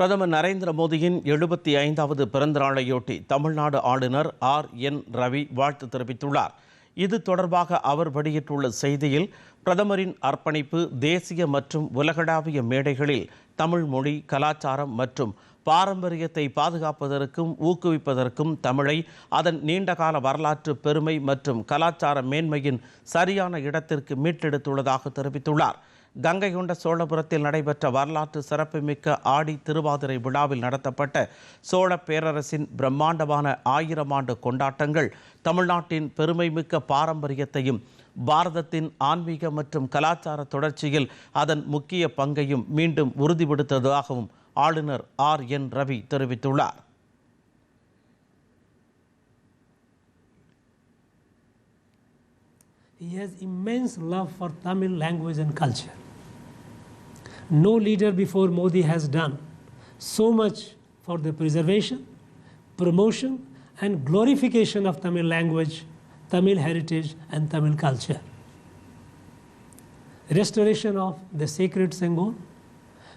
பிரதமர் நரேந்திர மோடியின் எழுபத்தி ஐந்தாவது பிறந்தநாளையொட்டி தமிழ்நாடு ஆளுநர் ஆர் என் ரவி வாழ்த்து தெரிவித்துள்ளார். இது தொடர்பாக அவர் வெளியிட்டுள்ள செய்தியில் பிரதமரின் அர்ப்பணிப்பு தேசிய மற்றும் உலகளாவிய மேடைகளில் தமிழ் மொழி கலாச்சாரம் மற்றும் பாரம்பரியத்தை பாதுகாப்பதற்கும் ஊக்குவிப்பதற்கும் தமிழை அதன் நீண்டகால வரலாற்று பெருமை மற்றும் கலாச்சார மேன்மையின் சரியான இடத்திற்கு மீட்டெடுத்துள்ளதாக தெரிவித்துள்ளார். கங்கை கொண்ட சோழபுரத்தில் நடைபெற்ற வரலாற்று சிறப்புமிக்க ஆடி திருவாதிரை விழாவில் நடத்தப்பட்ட சோழ பேரரசின் பிரம்மாண்டமான ஆயிரம் ஆண்டு கொண்டாட்டங்கள் தமிழ்நாட்டின் பெருமைமிக்க பாரம்பரியத்தையும் பாரதத்தின் ஆன்மீக மற்றும் கலாச்சார தொடர்ச்சியில் அதன் முக்கிய பங்கையும் மீண்டும் உறுதிப்படுத்ததாகவும் ஆளுநர் ஆர். என். ரவி தெரிவித்துள்ளார். He has immense love for Tamil language and culture. No leader before Modi has done so much for the preservation, promotion, and glorification of Tamil language, Tamil heritage, and Tamil culture. Restoration of the sacred Sengon,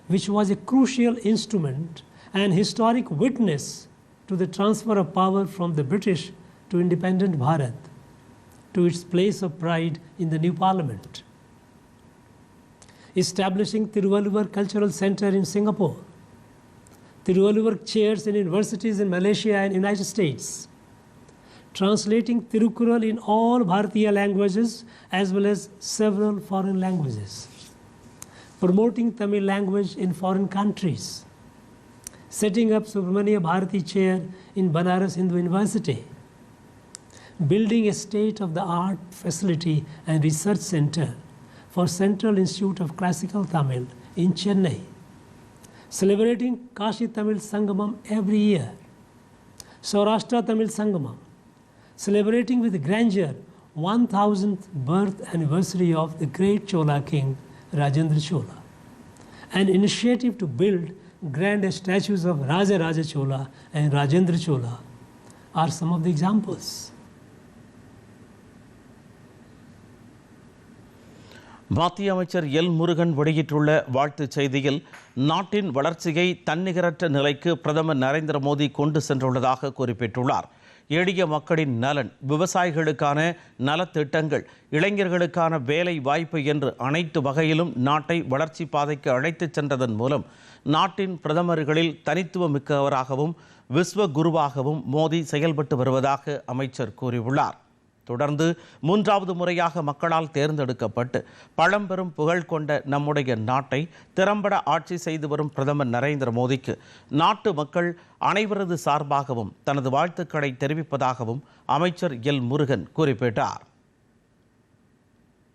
which was a crucial instrument and historic witness to the transfer of power from the British to independent Bharat to its place of pride in the new parliament. Establishing Tiruvalluvar Cultural Center in Singapore, Tiruvalluvar chairs in universities in Malaysia and United States, translating Tirukural in all Bharatiya languages as well as several foreign languages, promoting Tamil language in foreign countries, setting up Subramania Bharati Chair in Banaras Hindu University, building a state of the art facility and research center for Central Institute of Classical Tamil in Chennai, celebrating Kashi Tamil Sangamam every year, Saurashtra Tamil Sangamam, celebrating with grandeur 1000th birth anniversary of the great Chola king Rajendra Chola, an initiative to build grand statues of Raja Raja Chola and Rajendra Chola are some of the examples. மத்திய அமைச்சர் L Murugan வெளியிட்டுள்ள வாழ்த்துச் செய்தியில் நாட்டின் வளர்ச்சியை தன்னிகரற்ற நிலைக்கு பிரதமர் நரேந்திர மோடி கொண்டு சென்றுள்ளதாக குறிப்பிட்டுள்ளார். எளிய மக்களின் நலன் விவசாயிகளுக்கான நலத்திட்டங்கள் இளைஞர்களுக்கான வேலை வாய்ப்பு என்று அனைத்து வகையிலும் நாட்டை வளர்ச்சி பாதைக்கு அழைத்துச் சென்றதன் மூலம் நாட்டின் பிரதமர்களில் தனித்துவமிக்கவராகவும் விஸ்வ குருவாகவும் மோடி செயல்பட்டு வருவதாக அமைச்சர் கூறியுள்ளார். தொடர்ந்து மூன்றாவது முறையாக மக்களால் தேர்ந்தெடுக்கப்பட்டு பழம்பெரும் புகழ் கொண்ட நம்முடைய நாட்டை திறம்பட ஆட்சி செய்து வரும் பிரதமர் நரேந்திர மோடிக்கு நாட்டு மக்கள் அனைவரது சார்பாகவும் தனது வாழ்த்துக்களை தெரிவிப்பதாகவும் அமைச்சர் எல் முருகன் குறிப்பிட்டார்.